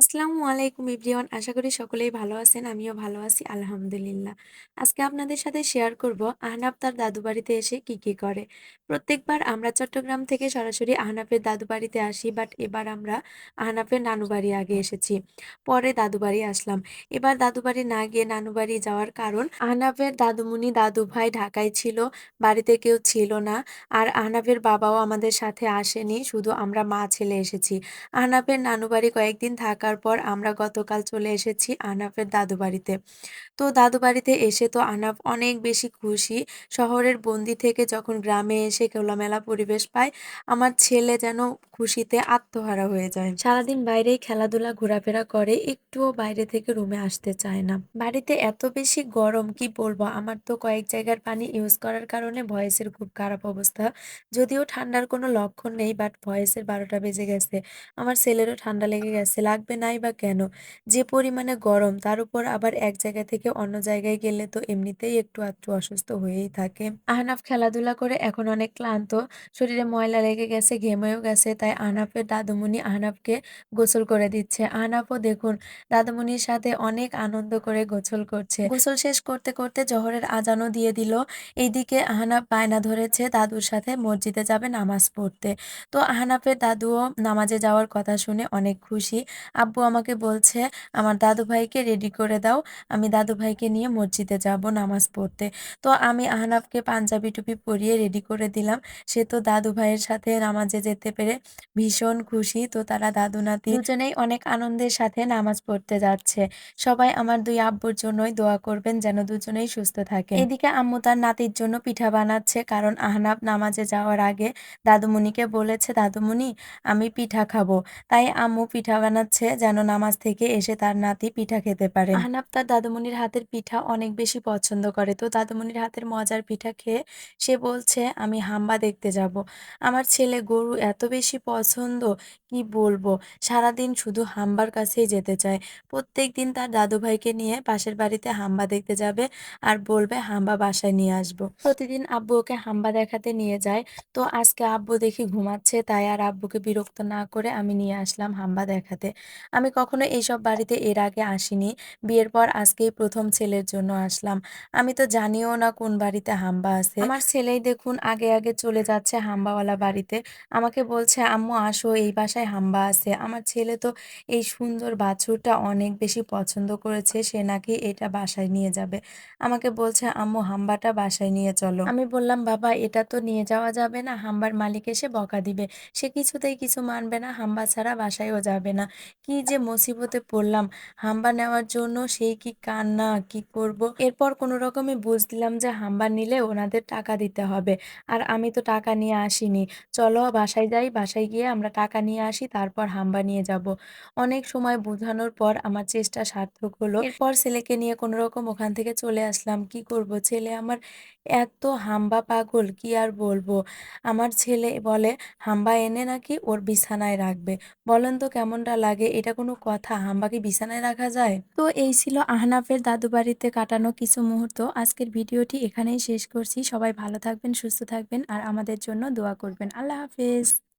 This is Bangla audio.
আসসালামু আলাইকুম এভরিওয়ান। আশা করি সকলেই ভালো আছেন। আমিও ভালো আছি আলহামদুলিল্লাহ। আজকে আপনাদের সাথে শেয়ার করব আহনাফ তার দাদু বাড়িতে এসে কি, কি করে। প্রত্যেকবার আমরা চট্টগ্রাম থেকে সরাসরি আহনাফের দাদু বাড়িতে আসি। বাট এবার আমরা আহনাফের নানু বাড়ি আগে এসেছি। পরে দাদু বাড়ি আসলাম। এবার দাদু বাড়ি না গিয়ে নানু বাড়ি যাওয়ার কারণ আহনাফের দাদুমণি, দাদু ভাই ঢাকায় ছিল। বাড়িতে কেউ ছিল না। আর আহনাফের বাবাও আমাদের সাথে আসেনি। শুধু আমরা মা ছেলে এসেছি। আহনাফের নানু বাড়ি কয়েকদিন থাকার পর আমরা গতকাল চলে এসেছি আনাফের দাদু বাড়িতে। তো দাদু বাড়িতে এসে তো আনাফ অনেক বেশি খুশি। শহরের বন্দি থেকে যখন গ্রামে এসে খোলামেলা পরিবেশ পায়, আমার ছেলে যেন খুশিতে আত্মহারা হয়ে যায়। সারাদিন বাইরেই খেলাধুলা ঘোরাফেরা করে, একটুও বাইরে থেকে রুমে আসতে চায় না। বাড়িতে এত বেশি গরম কি বলব, আমার তো কয়েক জায়গার পানি ইউজ করার কারণে ভয়েসের খুব খারাপ অবস্থা। যদিও ঠান্ডার কোনো লক্ষণ নেই বাট ভয়েসের ১২টা বেজে গেছে। আমার ছেলেরও ঠান্ডা লেগে গেছে। লাগবে নাই বা কেন? যে পরিমাণে গরম তার উপর আবার এক জায়গা থেকে অন্য জায়গায় গেলে তো এমনিতেই একটু আধটু অসুস্থ হয়েই থাকে। আহনাফ খেলাধুলা করে এখন অনেক ক্লান্ত। শরীরে ময়লা লেগে গেছে, ঘেমেও গেছে। তাই আহনাফের দাদুমণি আহনাফকে গোসল করে দিচ্ছে। আহনাফও দেখুন দাদুমণির সাথে অনেক আনন্দ করে গোসল করছে। গোসল শেষ করতে, করতে জোহরের আজানও দিয়ে দিল। এইদিকে আহনাফ বায়না ধরেছে দাদুর সাথে মসজিদে যাবে নামাজ পড়তে। তো আহনাফের দাদুও নামাজে যাওয়ার কথা শুনে অনেক খুশি। আব্বু আমাকে বলছে, "আমার দাদু ভাইকে রেডি করে দাও। আমি দাদু ভাইকে নিয়ে মসজিদে যাব নামাজ পড়তে।" তো আমি আহনাফকে পাঞ্জাবি টুপি পরিয়ে রেডি করে দিলাম। সে তো দাদু ভাইয়ের সাথে নামাজে যেতে পেরে ভীষণ খুশি। তো তারা দাদু নাতি দুজনেই অনেক আনন্দের সাথে নামাজ পড়তে যাচ্ছে। সবাই আমার দুই আব্বুর জন্যই দোয়া করবেন যেন দুজনেই সুস্থ থাকে। এদিকে আম্মু তার নাতির জন্য পিঠা বানাচ্ছে কারণ আহনাফ নামাজে যাওয়ার আগে দাদুমণিকে বলেছে, "দাদুমণি আমি পিঠা খাব।" তাই আম্মু পিঠা বানাচ্ছে যেন নামাজ থেকে এসে তার নাতি পিঠা খেতে পারে। আহনাফ তার দাদুমণির হাতের পিঠা অনেক বেশি পছন্দ করে। তো দাদুমণির হাতের মজার পিঠা খেয়ে সে বলছে, "আমি হাম্বা দেখতে যাব।" আমার ছেলে গরু এত বেশি পছন্দ কি বলব। সারাদিন শুধু হাম্বার কাছেই যেতে চায়। প্রত্যেক দিন তার দাদু ভাইকে নিয়ে পাশের বাড়িতে হাম্বা দেখতে যাবে আর বলবে হাম্বা বাসায় নিয়ে আসব। প্রতিদিন আব্বু ওকে হাম্বা দেখাতে নিয়ে যায়। তো আজকে আব্বু দেখি ঘুমাচ্ছে তাই আর আব্বুকে বিরক্ত না করে আমি নিয়ে আসলাম হাম্বা দেখাতে। আমি কখনো এইসব বাড়িতে এর আগে আসিনি। বিয়ের পর আজকেই প্রথম ছেলের জন্য আসলাম। আমি তো জানিও না কোন বাড়িতে হাম্বা আছে। আমার ছেলেই দেখুন আগে, আগে চলে যাচ্ছে হাম্বাওয়ালা বাড়িতে। আমাকে বলছে, "আম্মু আসো এই বাসায় হাম্বা আছে।" আমার ছেলে তো এই সুন্দর বাছুরটা অনেক বেশি পছন্দ করেছে। সে নাকি এটা বাসায় নিয়ে যাবে। আমাকে বলছে, "আম্মু হাম্বাটা বাসায় নিয়ে চলো।" আমি বললাম, "বাবা এটা তো নিয়ে যাওয়া যাবে না। হাম্বার মালিক এসে বকা দিবে।" সে কিছুতেই কিছু মানবে না। হাম্বা ছাড়া বাসায়ও যাবে না। কি যে মুসিবতে পড়লাম হাম্বা নেওয়ার জন্য সেই কি কান্না কি করব এরপর কোনো রকমে বুঝ দিলাম যে হাম্বা নিলে ওনাদের টাকা দিতে হবে আর আমি তো টাকা নিয়ে আসিনি চলো বাসায় যাই বাসায় গিয়ে আমরা টাকা নিয়ে আসি তারপর হাম্বা নিয়ে যাব। অনেক সময় বোঝানোর পর আমার চেষ্টা সার্থক হলো। এরপর ছেলেকে নিয়ে কোনো রকম ওখান থেকে চলে আসলাম। কি করব? ছেলে আমার এত হাম্বা পাগল কি আর বলব? আমার ছেলে বলে হাম্বা এনে নাকি ওর বিছানায় রাখবে? বলেন তো কেমনটা লাগে? এটা কোনো কথা? হাম্বা কি বিছানায় রাখা যায়? তো এই ছিল আহনাফের দাদু বাড়িতে কাটানো কিছু মুহূর্ত। আজকের ভিডিওটি এখানেই শেষ করছি। সবাই ভালো থাকবেন সুস্থ থাকবেন আর আমাদের জন্য দোয়া করবেন। আল্লাহ হাফেজ।